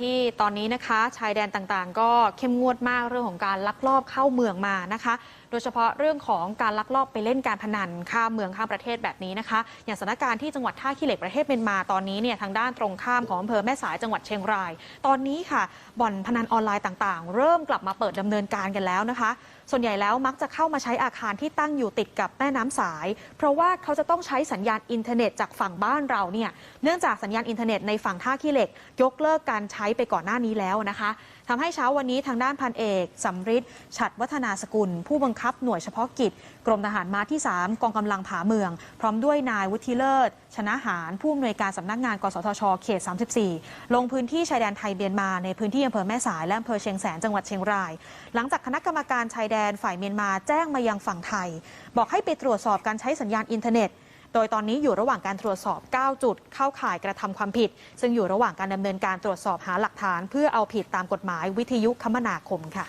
ที่ตอนนี้นะคะ ชายแดนต่างๆ ก็เข้มงวดมากเรื่องของการลักลอบเข้าเมืองมานะคะ โดยเฉพาะเรื่องของการลักลอบไปเล่นการพนันข้ามเมืองข้ามประเทศแบบนี้นะคะ อย่างสถานการณ์ที่จังหวัดท่าขี้เหล็กประเทศเมียนมาตอนนี้เนี่ยทางด้านตรงข้ามของอำเภอแม่สายจังหวัดเชียงราย ตอนนี้ค่ะบ่อนพนันออนไลน์ต่างๆ เริ่มกลับมาเปิดดำเนินการกันแล้วนะคะ ส่วนใหญ่แล้วมักจะเข้ามาใช้อาคารที่ตั้งอยู่ติดกับแม่น้ำสาย เพราะว่าเขาจะต้องใช้สัญญาณอินเทอร์เน็ตจากฝั่งบ้านเราเนี่ยเนื่องจากสัญญาณอินเทอร์เน็ตในฝั่งท่าขี้เหล็ก ยกเลิกการใช้ไปก่อนหน้านี้แล้วนะคะทำให้เช้าวันนี้ทางด้านพันเอกสำริดฉัดวัฒนาสกุล ผู้บังคับหน่วยเฉพาะกิจ กรมทหารม้าที่ 3 กองกำลังผาเมือง พร้อมด้วยนายวุฒิเลิศ ชนะหารผู้อำนวยการสำนักงานกสทชเขต 34 ลงพื้นที่ชายแดนไทยเมียนมาในพื้นที่อำเภอแม่สายและอำเภอเชียงแสนจังหวัดเชียงราย หลังจากคณะกรรมการชายแดนฝ่ายเมียนมาแจ้งมายังฝั่งไทย บอกให้ไปตรวจสอบการใช้สัญญาณอินเทอร์เน็ต โดยตอนนี้อยู่ระหว่างการตรวจสอบ 9 จุดเข้าข่ายกระทำความผิด ซึ่งอยู่ระหว่างการดำเนินการตรวจสอบหาหลักฐาน เพื่อเอาผิดตามกฎหมายวิทยุคมนาคมค่ะ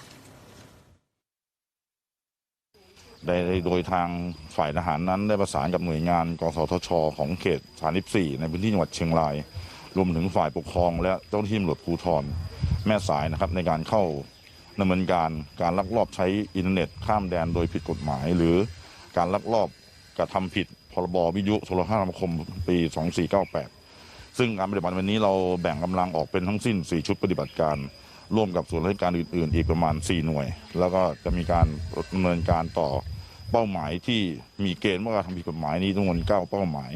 ได้โดยทางฝ่ายทหารนั้นได้ประสานกับหน่วยงานกสทช ของเขต 34 ในพื้นที่จังหวัดเชียงราย รวมถึงฝ่ายปกครอง และเจ้าหน้าที่ตำรวจภูธรแม่สายนะครับในการเข้าดำเนินการการลักลอบใช้อินเทอร์เน็ตข้ามแดนโดยผิดกฎหมาย หรือการลักลอบ กระทำผิดพรบวิทยุโทรคมนาคมปี 2498 ซึ่งการปฏิบัติวันนี้เราแบ่งกำลังออกเป็นทั้งสิ้น 4 ชุดปฏิบัติการ ร่วมกับส่วนราชการอื่น ๆ อีกประมาณ 4 หน่วย แล้วก็จะมีการดำเนินการต่อเป้าหมายที่มีเกณฑ์ว่าการทำผิดกฎหมายนี้จำนวน9เป้าหมาย